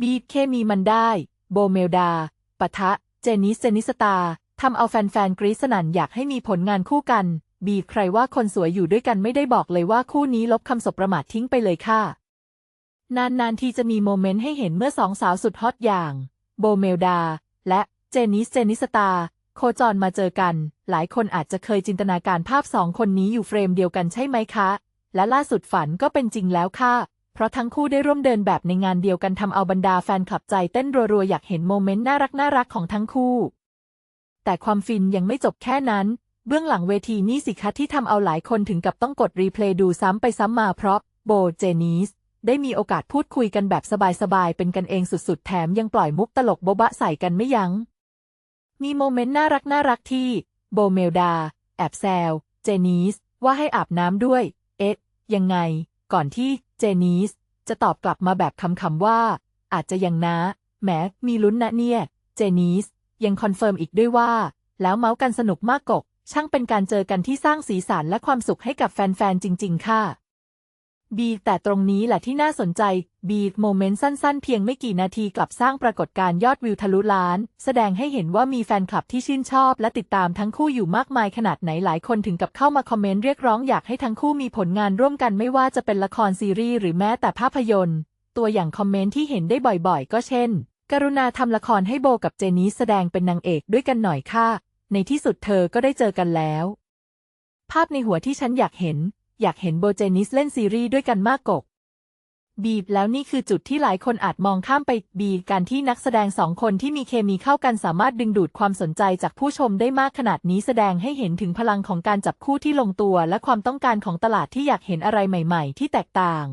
บีทเคมีมันได้ โบเมลดา ปะทะ เจนิสเจนิสตา ทำเอาแฟนๆ กรี๊ดสนั่นอยากให้มีผลงานคู่กัน บีทใครว่าคนสวยอยู่ด้วยกันไม่ได้บอกเลยว่าคู่นี้ลบคำสบประมาททิ้งไปเลยค่ะ นานๆ ทีจะมีโมเมนต์ให้เห็นเมื่อสองสาวสุดฮอตอย่าง โบเมลดา และเจนิสเจนิสตา โคจรมาเจอกัน หลายคนอาจจะเคยจินตนาการภาพสองคนนี้อยู่เฟรมเดียวกันใช่ไหมคะ และล่าสุดฝันก็เป็นจริงแล้วค่ะ เพราะทั้งคู่ได้ร่วมเดินแบบในงานเดียวกันทำเอาบรรดาแฟนคลับใจเต้นรัวๆ อยากเห็นโมเมนต์น่ารักน่ารักของทั้งคู่ แต่ความฟินยังไม่จบแค่นั้น เบื้องหลังเวทีนี่สิคะที่ทำเอาหลายคนถึงกับต้องกดรีเพลย์ดูซ้ำไปซ้ำมาเพราะโบเจนิสได้มีโอกาสพูดคุยกันแบบสบายๆ เป็นกันเองสุดๆ แถมยังปล่อยมุกตลกโบ๊ะบะใส่กันไม่ยัง้ง มีโมเมนต์น่ารักน่ารักที่ โบเมลดา แอบแซว เจนิสว่าให้อาบน้ำด้วย เอ๊ะ ยังไง ก่อนที่ เจนิสจะตอบกลับมาแบบคำๆว่า อาจจะยังนะ แหม มีลุ้นนะเนี่ย เจนิสยังคอนเฟิร์มอีกด้วยว่า แล้วเมาส์กันสนุกมากกก ช่างเป็นการเจอกันที่สร้างสีสันและความสุขให้กับแฟนๆ จริง ๆ ค่ะ บีแต่ตรงนี้แหละที่น่าสนใจ บีโมเมนต์สั้นๆ เพียงไม่กี่นาทีกลับสร้างปรากฏการณ์ยอดวิวทะลุล้าน แสดงให้เห็นว่ามีแฟนคลับที่ชื่นชอบ และติดตามทั้งคู่อยู่มากมายขนาดไหนหลายคนถึงกับเข้ามาคอมเมนต์เรียกร้องอยากให้ทั้งคู่มีผลงานร่วมกันไม่ว่าจะเป็นละครซีรีส์หรือแม้แต่ภาพยนตร์ ตัวอย่างคอมเมนต์ที่เห็นได้บ่อยๆ ก็เช่น กรุณาทำละครให้โบกับเจนิสแสดงเป็นนางเอกด้วยกันหน่อยค่ะในที่สุดเธอก็ได้เจอกันแล้ว ภาพในหัวที่ฉันอยากเห็น อยากเห็นโบเจนิสเล่นซีรีส์ด้วยกันมากกก บีบแล้วนี่คือจุดที่หลายคนอาจมองข้ามไปบีการที่นักแสดงสองคนที่มีเคมีเข้ากันสามารถดึงดูดความสนใจจากผู้ชมได้มากขนาดนี้แสดงให้เห็นถึงพลังของการจับคู่ที่ลงตัว และความต้องการของตลาดที่อยากเห็นอะไรใหม่ ๆ ที่แตกต่าง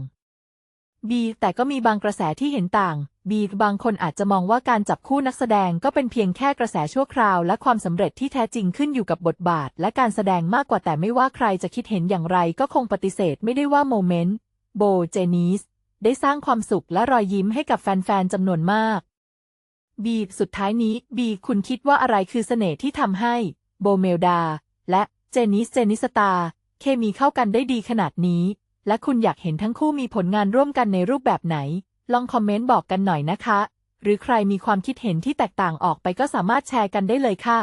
บีแต่ก็มีบางกระแสที่เห็นต่าง บีบางคนอาจจะมองว่าการจับคู่นักแสดงก็เป็นเพียงแค่กระแสชั่วคราว และความสำเร็จที่แท้จริงขึ้นอยู่กับบทบาท และการแสดงมากกว่าแต่ไม่ว่าใครจะคิดเห็นอย่างไรก็คงปฏิเสธไม่ได้ว่าโมเมนต์โบเจนิสได้สร้างความสุขและรอยยิ้มให้กับแฟนๆจำนวนมาก บีสุดท้ายนี้ บีคุณคิดว่าอะไรคือเสน่ห์ที่ทำให้ โบเมลดา และเจนิสเจนิสตา เคมีเข้ากันได้ดีขนาดนี้ และคุณอยากเห็นทั้งคู่มีผลงานร่วมกันในรูปแบบไหน ลองคอมเมนต์บอกกันหน่อยนะคะ หรือใครมีความคิดเห็นที่แตกต่างออกไปก็สามารถแชร์กันได้เลยค่ะ